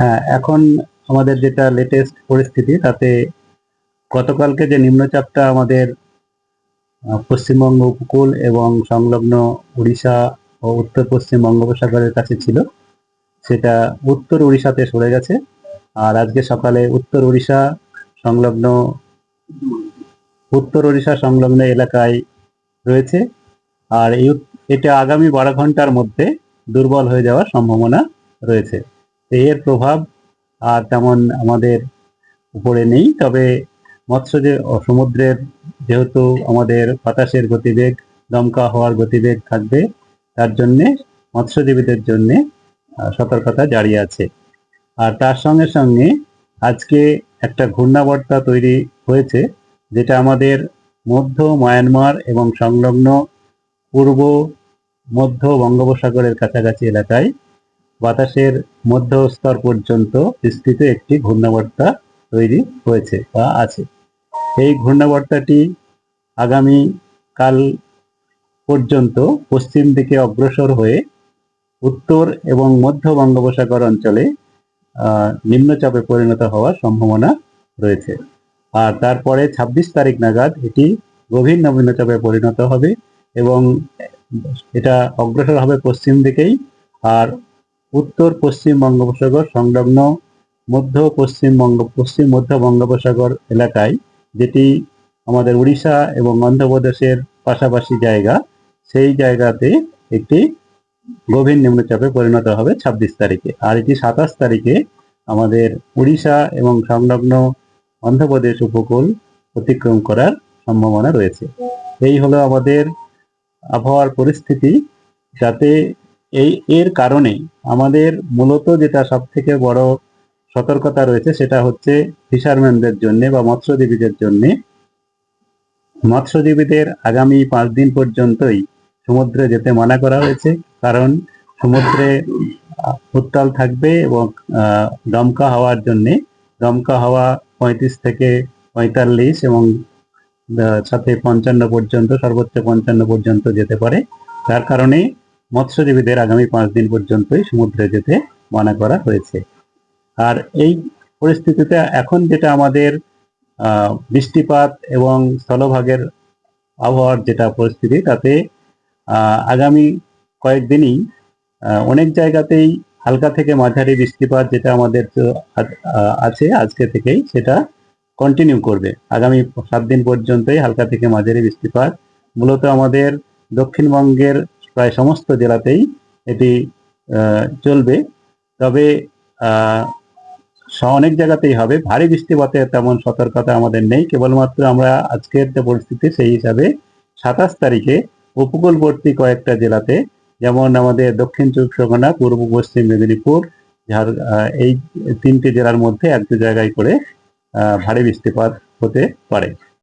হ্যাঁ এখন আমাদের যেটা লেটেস্ট পরিস্থিতি, তাতে গতকালকে যে নিম্নচাপটা আমাদের পশ্চিমবঙ্গ উপকূল এবং সংলগ্ন উড়িষ্যা ও উত্তর পশ্চিম বঙ্গোপসাগরের কাছে ছিল, সেটা উত্তর উড়িষ্যাতে সরে গেছে। আর আজকে সকালে উত্তর উড়িষ্যা সংলগ্ন, উত্তর উড়িষ্যা সংলগ্ন এলাকায় রয়েছে। আর এটা আগামী বারো ঘণ্টার মধ্যে দুর্বল হয়ে যাওয়ার সম্ভাবনা রয়েছে। এর প্রভাব আর তেমন আমাদের উপরে নেই। তবে মৎস্য যে সমুদ্রের যেহেতু আমাদের বাতাসের গতিবেগ, দমকা হওয়ার গতিবেগ থাকবে, তার জন্যে, মৎস্যজীবীদের জন্যে সতর্কতা জারি আছে। আর তার সঙ্গে সঙ্গে আজকে একটা ঘূর্ণাবর্তা তৈরি হয়েছে, যেটা আমাদের মধ্য মায়ানমার এবং সংলগ্ন পূর্ব মধ্য বঙ্গোপসাগরের কাছাকাছি এলাকায় বাতাসের মধ্যস্তর পর্যন্ত বিস্তৃত একটি ঘূর্ণাবর্তা তৈরি হয়েছে বা আছে। এই ঘূর্ণাবর্তাটি আগামী কাল পর্যন্ত পশ্চিম দিকে অগ্রসর হয়ে উত্তর এবং মধ্য বঙ্গোপসাগর অঞ্চলে নিম্নচাপে পরিণত হওয়ার সম্ভাবনা রয়েছে। আর তারপরে ২৬ তারিখ নাগাদ এটি গভীর নিম্নচাপে পরিণত হবে এবং এটা অগ্রসর হবে পশ্চিম দিকেই। আর উত্তর, পশ্চিম বঙ্গোপসাগর সংলগ্ন মধ্য, পশ্চিম বঙ্গ, পশ্চিম মধ্য বঙ্গোপসাগর এলাকায়, যেটি আমাদের উড়িষ্যা এবং অন্ধ্রপ্রদেশের পাশাপাশি জায়গা, সেই জায়গাতে একটি গভীর নিম্নচাপে পরিণত হবে ২৬ তারিখে। আর এটি সাতাশ তারিখে আমাদের উড়িষ্যা এবং সংলগ্ন অন্ধ্রপ্রদেশ উপকূল অতিক্রম করার সম্ভাবনা রয়েছে। এই হলো আমাদের আবহাওয়ার পরিস্থিতি, যাতে এই, এর কারণে আমাদের মূলত যেটা সব থেকে বড় সতর্কতা রয়েছে সেটা হচ্ছে ফিশারম্যানদের জন্য বা মৎস্যজীবীদের জন্য। মৎস্যজীবীদের আগামী পাঁচ দিন পর্যন্তই সমুদ্রে যেতে মানা করা হয়েছে, কারণ সমুদ্রে উত্তাল থাকবে এবং দমকা হওয়ার জন্যে, দমকা হাওয়া পঁয়ত্রিশ থেকে পঁয়তাল্লিশ এবং সাথে পঞ্চান্ন পর্যন্ত, সর্বোচ্চ পঞ্চান্ন পর্যন্ত যেতে পারে। তার কারণে মৎস্যজীবীদের আগামী পাঁচ দিন পর্যন্তই সমুদ্রে যেতে মানা করা হয়েছে। আর এই পরিস্থিতিতে এখন যেটা আমাদের বৃষ্টিপাত এবং স্থলভাগের আবহাওয়ার যেটা পরিস্থিতি, তাতে আগামী কয়েকদিনই অনেক জায়গাতেই হালকা থেকে মাঝারি বৃষ্টিপাত যেটা আমাদের আছে আজকে থেকেই, সেটা কন্টিনিউ করবে। আগামী সাত দিন পর্যন্তই হালকা থেকে মাঝারি বৃষ্টিপাত। মূলত আমাদের দক্ষিণবঙ্গের প্রায় সমস্ত জেলাতেই এটি চলবে। তবে অনেক জায়গাতেই হবে। ভারী বৃষ্টিপাতের তেমন সতর্কতা আমাদের নেই। কেবলমাত্র আমরা আজকের যে পরিস্থিতি, সেই হিসাবে সাতাশ তারিখে উপকূলবর্তী কয়েকটা জেলাতে, যেমন আমাদের দক্ষিণ চব্বিশ পরগনা, পূর্ব পশ্চিম মেদিনীপুর, ঝাড় এই তিনটি জেলার মধ্যে এক দু জায়গায় করে ভারী বৃষ্টিপাত হতে পারে।